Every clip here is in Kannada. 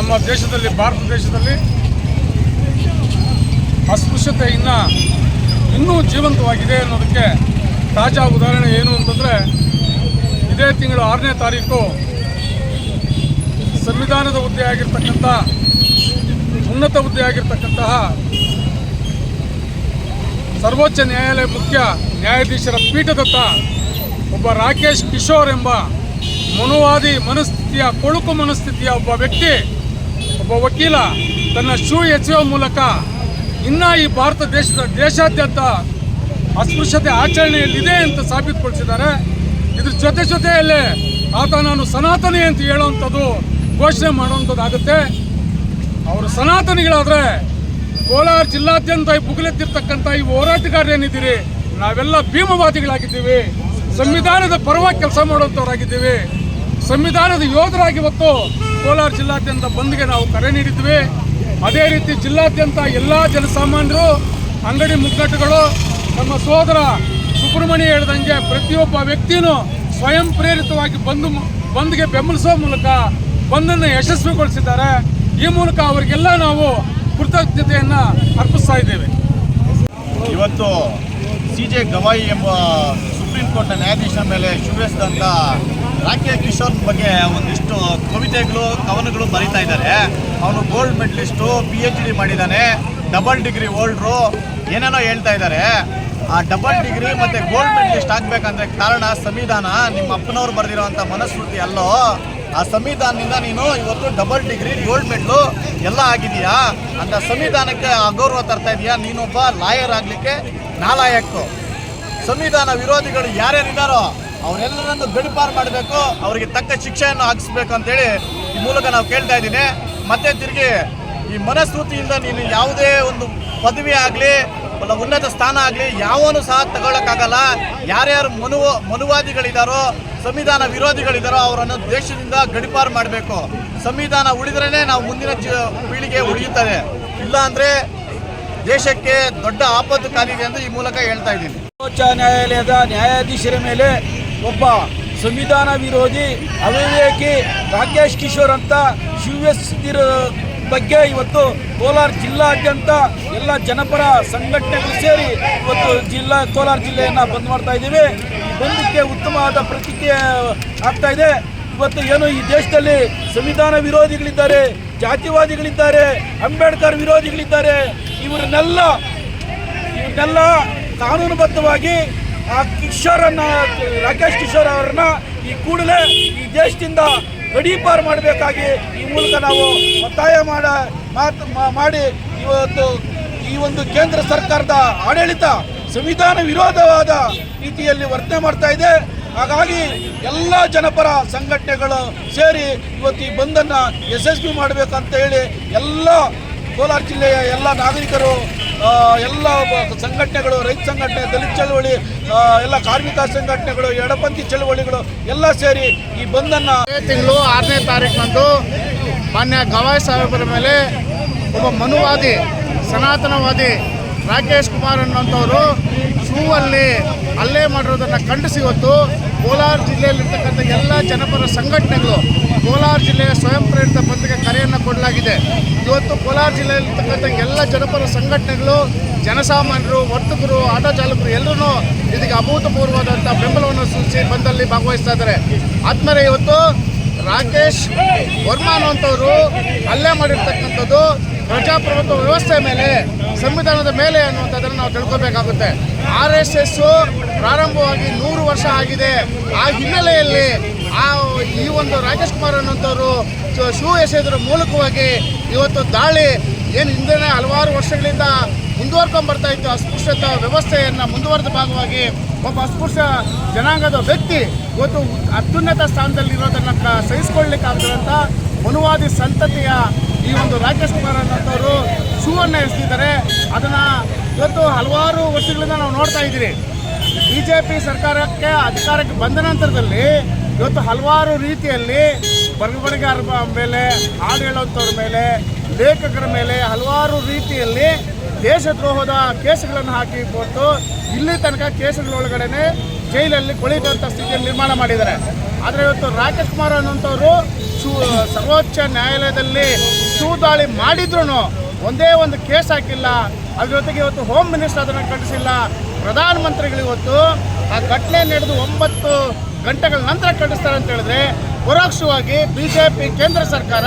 ನಮ್ಮ ದೇಶದಲ್ಲಿ, ಭಾರತ ದೇಶದಲ್ಲಿ ಅಸ್ಪೃಶ್ಯತೆ ಇನ್ನು ಇನ್ನೂ ಜೀವಂತವಾಗಿದೆ ಅನ್ನೋದಕ್ಕೆ ತಾಜಾ ಉದಾಹರಣೆ ಏನು ಅಂತಂದರೆ, ಇದೇ ತಿಂಗಳು ಆರನೇ ತಾರೀಕು ಸಂವಿಧಾನದ ಹುದ್ದೆ ಆಗಿರ್ತಕ್ಕಂಥ, ಉನ್ನತ ಹುದ್ದೆ ಆಗಿರ್ತಕ್ಕಂತಹ ಸರ್ವೋಚ್ಚ ನ್ಯಾಯಾಲಯ ಮುಖ್ಯ ನ್ಯಾಯಾಧೀಶರ ಪೀಠದತ್ತ ಒಬ್ಬ ರಾಕೇಶ್ ಕಿಶೋರ್ ಎಂಬ ಮನುವಾದಿ ಮನಸ್ಥಿತಿಯ, ಕೊಳುಕು ಮನಸ್ಥಿತಿಯ ಒಬ್ಬ ವ್ಯಕ್ತಿ ಒಬ್ಬ ವಕೀಲ ತನ್ನ ಶೂ ಎಸೆಯುವ ಮೂಲಕ ಇನ್ನ ಈ ಭಾರತ ದೇಶದ ದೇಶಾದ್ಯಂತ ಅಸ್ಪೃಶ್ಯತೆ ಆಚರಣೆಯಲ್ಲಿದೆ ಅಂತ ಸಾಬೀತುಪಡಿಸಿದ್ದಾರೆ. ಇದ್ರ ಜೊತೆ ಜೊತೆಯಲ್ಲೇ ಆತ ನಾನು ಸನಾತನಿ ಅಂತ ಹೇಳುವಂಥದ್ದು ಘೋಷಣೆ ಮಾಡುವಂಥದ್ದಾಗುತ್ತೆ. ಅವರು ಸನಾತನಿಗಳಾದರೆ ಕೋಲಾರ ಜಿಲ್ಲಾದ್ಯಂತ ಈ ಬುಗುಲೆತ್ತಿರ್ತಕ್ಕಂಥ ಈ ಹೋರಾಟಗಾರರೇನಿದ್ದೀರಿ? ನಾವೆಲ್ಲ ಭೀಮವಾದಿಗಳಾಗಿದ್ದೀವಿ. ಸಂವಿಧಾನದ ಪರವಾಗಿ ಕೆಲಸ ಮಾಡುವಂಥವ್ರಾಗಿದ್ದೀವಿ. ಸಂವಿಧಾನದ ಯೋಧರಾಗಿ ಇವತ್ತು ಕೋಲಾರ ಜಿಲ್ಲಾದ್ಯಂತ ಬಂದ್ಗೆ ನಾವು ಕರೆ ನೀಡಿದ್ವಿ. ಅದೇ ರೀತಿ ಜಿಲ್ಲಾದ್ಯಂತ ಎಲ್ಲ ಜನಸಾಮಾನ್ಯರು, ಅಂಗಡಿ ಮುಗ್ಗಟ್ಟುಗಳು, ನಮ್ಮ ಸೋದರ ಸುಬ್ರಹ್ಮಣ್ಯ ಹೇಳಿದಂಗೆ ಪ್ರತಿಯೊಬ್ಬ ವ್ಯಕ್ತಿಯೂ ಸ್ವಯಂ ಪ್ರೇರಿತವಾಗಿ ಬಂದು ಬಂದ್ಗೆ ಬೆಂಬಲಿಸೋ ಮೂಲಕ ಬಂದನ್ನು ಯಶಸ್ವಿಗೊಳಿಸಿದ್ದಾರೆ. ಈ ಮೂಲಕ ಅವರಿಗೆಲ್ಲ ನಾವು ಕೃತಜ್ಞತೆಯನ್ನು ಅರ್ಪಿಸ್ತಾ ಇದ್ದೇವೆ. ಇವತ್ತು ಸಿ ಜೆ ಗವಾಯಿ ಎಂಬ ಸುಪ್ರೀಂ ಕೋರ್ಟ್ನ ನ್ಯಾಯಾಧೀಶನ ಮೇಲೆ ಶುಭೆಸಿದಂಥ ರಾಕೇಶ್ ಕಿಶೋರ್ ಬಗ್ಗೆ ಒಂದಿಷ್ಟು ಕವಿತೆಗಳು, ಕವನಗಳು ಬರೀತಾ ಇದ್ದಾರೆ. ಅವನು gold medallist P H D ಮಾಡಿದ್ದಾನೆ. ಡಬಲ್ ಡಿಗ್ರಿ ಓಲ್ಡ್ರು ಏನೇನೋ ಹೇಳ್ತಾ ಇದ್ದಾರೆ. ಆ ಡಬಲ್ ಡಿಗ್ರಿ ಮತ್ತು ಗೋಲ್ಡ್ ಮೆಡಲಿಸ್ಟ್ ಆಗಬೇಕಂದ್ರೆ ಕಾರಣ ಸಂವಿಧಾನ. ನಿಮ್ಮ ಅಪ್ಪನವ್ರು ಬರೆದಿರೋವಂಥ ಮನಸ್ಮೃತಿ ಅಲ್ಲೋ, ಆ ಸಂವಿಧಾನದಿಂದ ನೀನು ಇವತ್ತು ಡಬಲ್ ಡಿಗ್ರಿ ಗೋಲ್ಡ್ ಮೆಡ್ಲು ಎಲ್ಲ ಆಗಿದೆಯಾ ಅಂತ ಸಂವಿಧಾನಕ್ಕೆ ಅಗೌರವ ತರ್ತಾ ಇದೆಯಾ? ನೀನೊಬ್ಬ ಲಾಯರ್ ಆಗಲಿಕ್ಕೆ ನಾಲಾಯಕ್ಕು ಸಂವಿಧಾನ ವಿರೋಧಿಗಳು ಯಾರ್ಯಾರಿದ್ದಾರೋ ಅವರೆಲ್ಲರನ್ನು ಗಡಿಪಾರು ಮಾಡಬೇಕು, ಅವರಿಗೆ ತಕ್ಕ ಶಿಕ್ಷೆಯನ್ನು ಹಾಕಿಸ್ಬೇಕು ಅಂತೇಳಿ ಈ ಮೂಲಕ ನಾವು ಕೇಳ್ತಾ ಇದ್ದೀನಿ. ಮತ್ತೆ ತಿರುಗಿ ಈ ಮನಸ್ಮೃತಿಯಿಂದ ನೀನು ಯಾವುದೇ ಒಂದು ಪದವಿ ಆಗಲಿ ಅಲ್ಲ ಉನ್ನತ ಸ್ಥಾನ ಆಗಲಿ, ಯಾವನು ಸಹ ತಗೊಳ್ಳೋಕ್ಕಾಗಲ್ಲ ಯಾರ್ಯಾರು ಮನು ಮನುವಾದಿಗಳಿದ್ದಾರೋ ಸಂವಿಧಾನ ವಿರೋಧಿಗಳಿದ್ದಾರೋ ಅವರನ್ನು ದೇಶದಿಂದ ಗಡಿಪಾರು ಮಾಡಬೇಕು. ಸಂವಿಧಾನ ಉಳಿದ್ರೇ ನಾವು ಮುಂದಿನ ಪೀಳಿಗೆ ಉಳಿಯುತ್ತದೆ. ಇಲ್ಲ ದೇಶಕ್ಕೆ ದೊಡ್ಡ ಆಪತ್ತು ಕಾಲಿದೆ ಎಂದು ಈ ಮೂಲಕ ಹೇಳ್ತಾ ಇದ್ದೀನಿ. ಸರ್ವೋಚ್ಚ ನ್ಯಾಯಾಲಯದ ನ್ಯಾಯಾಧೀಶರ ಮೇಲೆ ಒಬ್ಬ ಸಂವಿಧಾನ ವಿರೋಧಿ ಅವಿವೇಕಿ ರಾಕೇಶ್ ಕಿಶೋರ್ ಅಂತ ಶಿವಸಿದ್ದಿರ ಬಗ್ಗೆ ಇವತ್ತು ಕೋಲಾರ ಜಿಲ್ಲಾದ್ಯಂತ ಎಲ್ಲ ಜನಪರ ಸಂಘಟನೆಗಳು ಸೇರಿ ಇವತ್ತು ಜಿಲ್ಲಾ, ಕೋಲಾರ ಜಿಲ್ಲೆಯನ್ನು ಬಂದ್ ಮಾಡ್ತಾ ಇದ್ದೀವಿ. ಬಂದಕ್ಕೆ ಉತ್ತಮವಾದ ಪ್ರತಿಕ್ರಿಯೆ ಆಗ್ತಾ ಇದೆ. ಇವತ್ತು ಏನು ಈ ದೇಶದಲ್ಲಿ ಸಂವಿಧಾನ ವಿರೋಧಿಗಳಿದ್ದಾರೆ, ಜಾತಿವಾದಿಗಳಿದ್ದಾರೆ, ಅಂಬೇಡ್ಕರ್ ವಿರೋಧಿಗಳಿದ್ದಾರೆ, ಇವರನ್ನೆಲ್ಲ, ಇವನ್ನೆಲ್ಲ ಕಾನೂನುಬದ್ಧವಾಗಿ ಆ ಕಿಶೋರನ್ನ, ರಾಕೇಶ್ ಕಿಶೋರ್ ಅವರನ್ನ ಈ ಕೂಡಲೇ ಈ ದೇಶದಿಂದ ಗಡೀಪಾರು ಮಾಡಬೇಕಾಗಿ ಈ ಮೂಲಕ ನಾವು ಒತ್ತಾಯ ಮಾಡ, ಮಾತು ಮಾಡಿ ಇವತ್ತು ಈ ಒಂದು ಕೇಂದ್ರ ಸರ್ಕಾರದ ಆಡಳಿತ ಸಂವಿಧಾನ ವಿರೋಧವಾದ ರೀತಿಯಲ್ಲಿ ವರ್ತನೆ ಮಾಡ್ತಾ ಇದೆ. ಹಾಗಾಗಿ ಎಲ್ಲ ಜನಪರ ಸಂಘಟನೆಗಳು ಸೇರಿ ಇವತ್ತು ಈ ಬಂದನ್ನು ಯಶಸ್ವಿ ಮಾಡಬೇಕಂತ ಹೇಳಿ ಎಲ್ಲ ಕೋಲಾರ ಜಿಲ್ಲೆಯ ಎಲ್ಲ ನಾಗರಿಕರು ಎಲ್ಲ ಸಂಘಟನೆಗಳು, ರೈತ ಸಂಘಟನೆ, ದಲಿತ ಚಳವಳಿ ಎಲ್ಲ ಕಾರ್ಮಿಕ ಸಂಘಟನೆಗಳು, ಎಡಪಂಥಿ ಚಳವಳಿಗಳು ಎಲ್ಲ ಸೇರಿ ಈ ಬಂದನ್ನು ತಿಂಗಳು ಆರನೇ ತಾರೀಕಿನಂದು ಮಾನ್ಯ ಗವಾಯ್ ಸಾಹೇಬರ ಮೇಲೆ ಒಬ್ಬ ಮನುವಾದಿ, ಸನಾತನವಾದಿ ರಾಕೇಶ್ ಕುಮಾರ್ ಅನ್ನೋಂಥವರು ಶೂವಲ್ಲಿ ಅಲ್ಲೇ ಮಾಡಿರೋದನ್ನು ಖಂಡಿಸಿ ಇವತ್ತು ಕೋಲಾರ ಜಿಲ್ಲೆಯಲ್ಲಿರ್ತಕ್ಕಂಥ ಎಲ್ಲ ಜನಪರ ಸಂಘಟನೆಗಳು ಕೋಲಾರ ಜಿಲ್ಲೆಯ ಸ್ವಯಂ ಪ್ರೇರಿತ ಬಂದ್ಗೆ ಕರೆಯನ್ನು ಕೊಡಲಾಗಿದೆ. ಇವತ್ತು ಕೋಲಾರ ಜಿಲ್ಲೆಯಲ್ಲಿರ್ತಕ್ಕಂಥ ಎಲ್ಲ ಜನಪರ ಸಂಘಟನೆಗಳು, ಜನಸಾಮಾನ್ಯರು, ವರ್ತಕರು, ಆಟೋ ಚಾಲಕರು ಎಲ್ಲರೂ ಇದಕ್ಕೆ ಅಭೂತಪೂರ್ವವಾದಂಥ ಬೆಂಬಲವನ್ನು ಸೂಚಿಸಿ ಬಂದಲ್ಲಿ ಭಾಗವಹಿಸ್ತಾ ಇದ್ದಾರೆ. ಆದ್ಮೇಲೆ ಇವತ್ತು ರಾಕೇಶ್ ವರ್ಮಾ ಅನ್ನುವಂಥವ್ರು ಹಲ್ಲೆ ಮಾಡಿರ್ತಕ್ಕಂಥದ್ದು ಪ್ರಜಾಪ್ರಭುತ್ವ ವ್ಯವಸ್ಥೆ ಮೇಲೆ, ಸಂವಿಧಾನದ ಮೇಲೆ ಅನ್ನುವಂಥದ್ದನ್ನು ನಾವು ತಿಳ್ಕೊಬೇಕಾಗುತ್ತೆ. ಆರ್ ಎಸ್ ಎಸ್ಸು ಪ್ರಾರಂಭವಾಗಿ ನೂರು ವರ್ಷ ಆಗಿದೆ. ಆ ಹಿನ್ನೆಲೆಯಲ್ಲಿ ಆ ಈ ಒಂದು ರಾಜೇಶ್ ಕುಮಾರ್ ಅನ್ನುವಂಥವ್ರು ಶೂ- ಎಸೆಯೋದ್ರ ಮೂಲಕವಾಗಿ ಇವತ್ತು ದಾಳಿ ಏನು ಹಿಂದಿನ ಹಲವಾರು ವರ್ಷಗಳಿಂದ ಮುಂದುವರ್ಕೊಂಡು ಬರ್ತಾ ಇತ್ತು. ಅಸ್ಪೃಶ್ಯತ ವ್ಯವಸ್ಥೆಯನ್ನು ಮುಂದುವರೆದ ಭಾಗವಾಗಿ ಒಬ್ಬ ಅಸ್ಪೃಶ್ಯ ಜನಾಂಗದ ವ್ಯಕ್ತಿ ಇವತ್ತು ಅತ್ಯುನ್ನತ ಸ್ಥಾನದಲ್ಲಿ ಇರೋದನ್ನು ಕ ಸಹಿಸ್ಕೊಳ್ಳಿಕ್ಕಾಗದಂಥ ಮನುವಾದಿ ಸಂತತಿಯ ಈ ಒಂದು ರಾಕೇಶ್ ಕುಮಾರ್ ಅನ್ನೋಂಥವ್ರು ಶೂವನ್ನು ಎಸೆದಿದ್ದಾರೆ. ಅದನ್ನು ಇವತ್ತು ಹಲವಾರು ವರ್ಷಗಳಿಂದ ನಾವು ನೋಡ್ತಾ ಇದ್ದೀರಿ. ಬಿ ಜೆ ಪಿ ಸರ್ಕಾರಕ್ಕೆ ಅಧಿಕಾರಕ್ಕೆ ಬಂದ ನಂತರದಲ್ಲಿ ಇವತ್ತು ಹಲವಾರು ರೀತಿಯಲ್ಲಿ ಬರವಣಿಗಾರರ ಮೇಲೆ, ಹಾಡು ಹೇಳುವಂಥವ್ರ ಮೇಲೆ, ಲೇಖಕರ ಮೇಲೆ ಹಲವಾರು ರೀತಿಯಲ್ಲಿ ದೇಶದ್ರೋಹದ ಕೇಸುಗಳನ್ನು ಹಾಕಿ ಕೊಟ್ಟು ಇಲ್ಲಿ ತನಕ ಕೇಸುಗಳೊಳಗಡೆ ಜೈಲಲ್ಲಿ ಕೊಳಿತಂಥ ಸ್ಥಿತಿಯನ್ನು ನಿರ್ಮಾಣ ಮಾಡಿದ್ದಾರೆ. ಆದರೆ ಇವತ್ತು ರಾಕೇಶ್ ಕುಮಾರ್ ಅನ್ನುವಂಥವ್ರು ಶೂ ಸರ್ವೋಚ್ಚ ನ್ಯಾಯಾಲಯದಲ್ಲಿ ಶೂ ದಾಳಿ ಮಾಡಿದ್ರು ಒಂದೇ ಒಂದು ಕೇಸ್ ಹಾಕಿಲ್ಲ. ಅದ್ರ ಜೊತೆಗೆ ಇವತ್ತು ಹೋಮ್ ಮಿನಿಸ್ಟರ್ ಅದನ್ನು ಕಟ್ಟಿಸಿಲ್ಲ ಪ್ರಧಾನಮಂತ್ರಿಗಳು ಇವತ್ತು ಆ ಘಟನೆ ನಡೆದು ಒಂಬತ್ತು ಗಂಟೆಗಳ ನಂತರ ಖಂಡಿಸ್ತಾರೆ ಅಂತ ಹೇಳಿದ್ರೆ, ಪರೋಕ್ಷವಾಗಿ ಬಿ ಜೆ ಪಿ ಕೇಂದ್ರ ಸರ್ಕಾರ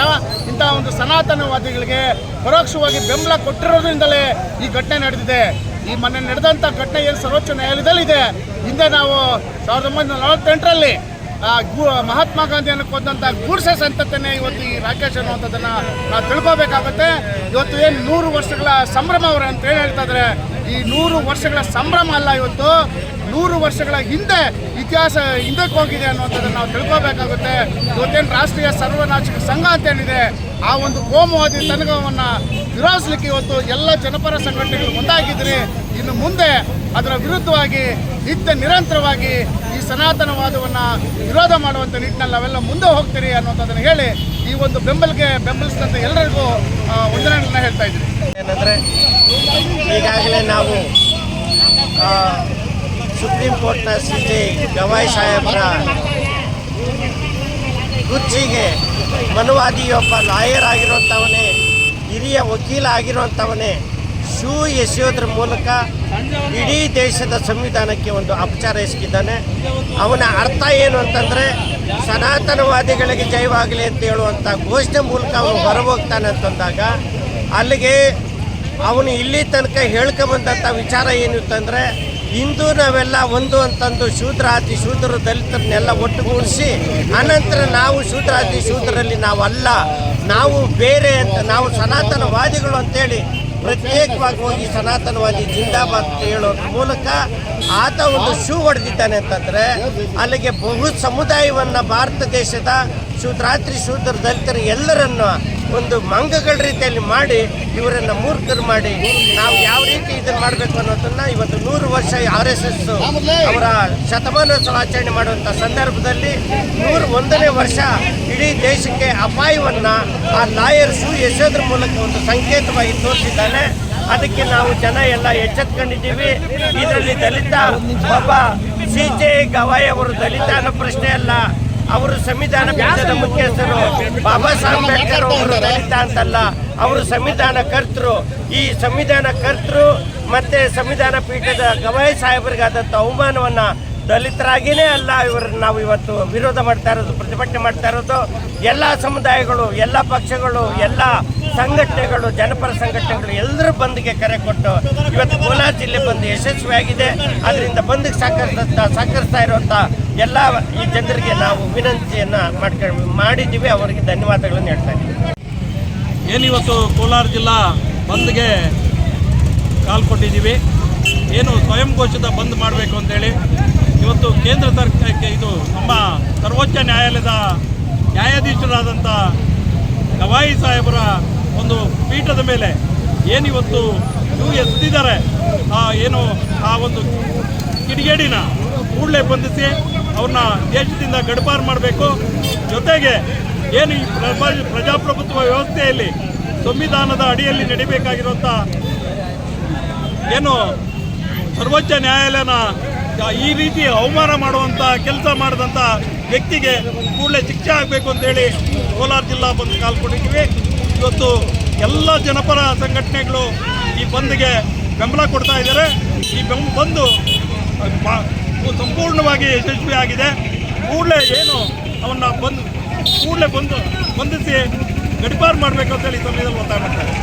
ಇಂತಹ ಒಂದು ಸನಾತನವಾದಿಗಳಿಗೆ ಪರೋಕ್ಷವಾಗಿ ಬೆಂಬಲ ಕೊಟ್ಟಿರೋದ್ರಿಂದಲೇ ಈ ಘಟನೆ ನಡೆದಿದೆ. ಈ ಮೊನ್ನೆ ನಡೆದಂಥ ಘಟನೆ ಏನು ಸರ್ವೋಚ್ಚ ನ್ಯಾಯಾಲಯದಲ್ಲಿದೆ? ಹಿಂದೆ ನಾವು ಸಾವಿರದ ಒಂಬೈನೂರ ನಲವತ್ತೆಂಟರಲ್ಲಿ ಮಹಾತ್ಮ ಗಾಂಧಿಯನ್ನು ಕೊಂದಂಥ ಗೂಡ್ಸೆ ಸಂತತನೆ ಇವತ್ತು ಈ ರಾಕೇಶ್ ಅನ್ನುವಂಥದ್ದನ್ನು ನಾವು ತಿಳ್ಕೊಬೇಕಾಗುತ್ತೆ. ಇವತ್ತು ಏನು ನೂರು ವರ್ಷಗಳ ಸಂಭ್ರಮ ಅವರು ಅಂತ ಹೇಳಿ ಹೇಳ್ತಾ ಇದ್ದಾರೆ ಈ ನೂರು ವರ್ಷಗಳ ಸಂಭ್ರಮ ಅಲ್ಲ ಇವತ್ತು. ನೂರು ವರ್ಷಗಳ ಹಿಂದೆ ಇತಿಹಾಸ ಹಿಂದಕ್ಕೆ ಹೋಗಿದೆ ಅನ್ನುವಂಥದ್ದನ್ನು ನಾವು ತಿಳ್ಕೋಬೇಕಾಗುತ್ತೆ. ಇವತ್ತೇನು ರಾಷ್ಟ್ರೀಯ ಸರ್ವನಾಶಕ ಸಂಘ ಅಂತ ಏನಿದೆ ಆ ಒಂದು ಕೋಮುವಾದಿ ತನಗವನ್ನು ವಿರೋಧಿಸಲಿಕ್ಕೆ ಇವತ್ತು ಎಲ್ಲ ಜನಪರ ಸಂಘಟನೆಗಳು ಮುಂದಾಗಿದ್ರಿ ಇನ್ನು ಮುಂದೆ ಅದರ ವಿರುದ್ಧವಾಗಿ ನಿತ್ಯ ನಿರಂತರವಾಗಿ ಈ ಸನಾತನವಾದವನ್ನು ವಿರೋಧ ಮಾಡುವಂಥ ನಿಟ್ಟಿನಲ್ಲಿ ನಾವೆಲ್ಲ ಮುಂದೆ ಹೋಗ್ತೀರಿ ಅನ್ನುವಂಥದ್ದನ್ನು ಹೇಳಿ ಈ ಒಂದು ಬೆಂಬಲಿಗೆ ಬೆಂಬಲಿಸಿದಂಥ ಎಲ್ಲರಿಗೂ ವಂದನೆಗಳನ್ನ ಹೇಳ್ತಾ ಇದ್ದೀನಿ. ಏನಂದರೆ ಈಗಾಗಲೇ ನಾವು ಸುಪ್ರೀಂ ಕೋರ್ಟ್ನ ಸಿಟಿ ಗವಾಯಿ ಸಾಹೇಬರ ಗುರ್ಜಿಗೆ ಮನುವಾದಿಯೊಬ್ಬ ಲಾಯರ್ ಆಗಿರುವಂಥವನೇ, ಹಿರಿಯ ವಕೀಲ ಆಗಿರುವಂಥವನೇ, ಶೂ ಎಸೆಯೋದ್ರ ಮೂಲಕ ಇಡೀ ದೇಶದ ಸಂವಿಧಾನಕ್ಕೆ ಒಂದು ಅಪಚಾರ ಎಸಗಿದ್ದಾನೆ. ಅವನ ಅರ್ಥ ಏನು ಅಂತಂದರೆ, ಸನಾತನವಾದಿಗಳಿಗೆ ಜಯವಾಗಲಿ ಅಂತ ಹೇಳುವಂಥ ಘೋಷಣೆ ಮೂಲಕ ಅವನು ಹೊರಹೋಗ್ತಾನೆ ಅಂತಂದಾಗ ಅಲ್ಲಿಗೆ ಅವನು ಇಲ್ಲಿ ತನಕ ಹೇಳ್ಕೊಂಬಂದಂಥ ವಿಚಾರ ಏನಿತ್ತಂದರೆ ಇಂದು ನಾವೆಲ್ಲ ಒಂದು ಅಂತಂದು ಶೂದ್ರಾತಿ ಶೂದ್ರ ದಲಿತರನ್ನೆಲ್ಲ ಒಟ್ಟುಗೂಡಿಸಿ, ಅನಂತರ ನಾವು ಶೂದ್ರಾತಿ ಶೂದ್ರಲ್ಲಿ ನಾವಲ್ಲ, ನಾವು ಬೇರೆ ಅಂತ, ನಾವು ಸನಾತನವಾದಿಗಳು ಅಂತೇಳಿ ಪ್ರತ್ಯೇಕವಾಗಿ ಹೋಗಿ ಸನಾತನವಾದಿ ಜಿಂದಾಬಾದ್ ಹೇಳೋ ಮೂಲಕ ಆತ ಒಂದು ಶೂ ಹೊಡೆದಿದ್ದಾನೆ ಅಂತಂದರೆ, ಅಲ್ಲಿಗೆ ಬಹು ಸಮುದಾಯವನ್ನು ಭಾರತ ದೇಶದ ಶೂದ್ರಾತ್ರಿ ಶೂದ್ರ ದಲಿತರು ಎಲ್ಲರನ್ನು ಒಂದು ಮಂಗಗಳ ರೀತಿಯಲ್ಲಿ ಮಾಡಿ ಇವರನ್ನು ಮೂರ್ಖರು ಮಾಡಿ ನಾವು ಯಾವ ರೀತಿ ಇದನ್ನು ಮಾಡಬೇಕು ಅನ್ನೋದನ್ನ ಇವತ್ತು ನೂರು ವರ್ಷ ಆರ್ ಎಸ್ ಎಸ್ ಅವರ ಶತಮಾನೋತ್ಸವ ಆಚರಣೆ ಮಾಡುವಂಥ ಸಂದರ್ಭದಲ್ಲಿ ನೂರು ಒಂದನೇ ವರ್ಷ ಇಡೀ ದೇಶಕ್ಕೆ ಅಪಾಯವನ್ನು ಆ ಲಾಯರ್ಸ್ ಎಸೆಯೋದ್ರ ಮೂಲಕ ಒಂದು ಸಂಕೇತವಾಗಿ ತೋರಿಸಿದ್ದಾನೆ. ಅದಕ್ಕೆ ನಾವು ಜನ ಎಲ್ಲ ಎಚ್ಚೆತ್ಕೊಂಡಿದ್ದೀವಿ. ಇದರಲ್ಲಿ ದಲಿತ, ಒಬ್ಬ ಸಿ ಜೆ ಗವಾಯ್ ಅವರು ದಲಿತ ಅನ್ನೋ ಪ್ರಶ್ನೆ ಅಲ್ಲ. ಅವರು ಸಂವಿಧಾನ ಪೀಠದ ಮುಖ್ಯಸ್ಥರು ಬಾಬಾ ಸಾಹೇಬ್ ಅಂಬೇಡ್ಕರ್ ಅವರು ದಲಿತ ಅಂತಲ್ಲ ಅವರು ಸಂವಿಧಾನ ಕರ್ತರು ಈ ಸಂವಿಧಾನ ಕರ್ತರು ಮತ್ತೆ ಸಂವಿಧಾನ ಪೀಠದ ಗವಾಯಿ ಸಾಹೇಬರಿಗಾದಂಥ ಅವಮಾನವನ್ನ ದಲಿತರಾಗಿಯೇ ಅಲ್ಲ ಇವರು ನಾವು ಇವತ್ತು ವಿರೋಧ ಮಾಡ್ತಾ ಇರೋದು ಪ್ರತಿಭಟನೆ ಮಾಡ್ತಾ ಇರೋದು. ಎಲ್ಲ ಸಮುದಾಯಗಳು ಎಲ್ಲ ಪಕ್ಷಗಳು ಎಲ್ಲ ಸಂಘಟನೆಗಳು, ಜನಪರ ಸಂಘಟನೆಗಳು ಎಲ್ಲರ ಬಂದ್ಗೆ ಕರೆ ಕೊಟ್ಟು ಇವತ್ತು ಕೋಲಾರ ಜಿಲ್ಲೆ ಬಂದು ಯಶಸ್ವಿಯಾಗಿದೆ. ಅದರಿಂದ ಬಂದ್ಗೆ ಸಹಕರಿಸ್ತಾ ಸಹಕರಿಸ್ತಾ ಇರುವಂಥ ಎಲ್ಲ ಈ ಜನರಿಗೆ ನಾವು ವಿನಂತಿಯನ್ನು ಮಾಡ್ಕೊಂಡು ಮಾಡಿದ್ದೀವಿ. ಅವರಿಗೆ ಧನ್ಯವಾದಗಳನ್ನು ಹೇಳ್ತಾ ಇದ್ದೀವಿ ಏನಿವತ್ತು ಕೋಲಾರ ಜಿಲ್ಲಾ ಬಂದ್ಗೆ ಕಾಲ್ ಕೊಟ್ಟಿದ್ದೀವಿ. ಏನು ಸ್ವಯಂ ಘೋಷಿತ ಬಂದ್ ಮಾಡಬೇಕು ಅಂತೇಳಿ ಇವತ್ತು ಕೇಂದ್ರ ಸರ್ಕಾರಕ್ಕೆ ಇದು ನಮ್ಮ ಸರ್ವೋಚ್ಚ ನ್ಯಾಯಾಲಯದ ನ್ಯಾಯಾಧೀಶರಾದಂಥ ಗವಾಯಿ ಸಾಹೇಬರ ಒಂದು ಪೀಠದ ಮೇಲೆ ಏನಿವತ್ತು ಇವು ಎತ್ತಿದ್ದಾರೆ, ಆ ಏನು, ಆ ಒಂದು ಕಿಡಿಗೇಡಿನ ಕೂಡಲೇ ಬಂಧಿಸಿ ಅವ್ರನ್ನ ದೇಶದಿಂದ ಗಡಪಾರು ಮಾಡಬೇಕು. ಜೊತೆಗೆ ಏನು ಈ ಪ್ರಜಾ- ಪ್ರಜಾಪ್ರಭುತ್ವ ವ್ಯವಸ್ಥೆಯಲ್ಲಿ ಸಂವಿಧಾನದ ಅಡಿಯಲ್ಲಿ ನಡಿಬೇಕಾಗಿರುವಂಥ ಏನು ಸರ್ವೋಚ್ಚ ನ್ಯಾಯಾಲಯನ ಈ ರೀತಿ ಅವಮಾನ ಮಾಡುವಂಥ ಕೆಲಸ ಮಾಡಿದಂಥ ವ್ಯಕ್ತಿಗೆ ಕೂಡಲೇ ಶಿಕ್ಷೆ ಆಗಬೇಕು ಅಂತೇಳಿ ಕೋಲಾರ ಜಿಲ್ಲಾ ಬಂದು ಕಾಲ್ಕೊಂಡಿದ್ದೀವಿ. ಇವತ್ತು ಎಲ್ಲ ಜನಪರ ಸಂಘಟನೆಗಳು ಈ ಬಂದ್ಗೆ ಬೆಂಬಲ ಕೊಡ್ತಾ ಇದ್ದಾರೆ. ಈ ಬಂದು ಸಂಪೂರ್ಣವಾಗಿ ಯಶಸ್ವಿ ಆಗಿದೆ. ಕೂಡಲೇ ಏನು ಅವನ್ನ ಬಂದು, ಕೂಡಲೇ ಬಂದು, ಬಂಧಿಸಿ ಗಡಿಪಾರು ಮಾಡಬೇಕು ಅಂತೇಳಿ ಸಮಯದಲ್ಲಿ ಒತ್ತಾಯ ಮಾಡ್ತಾರೆ.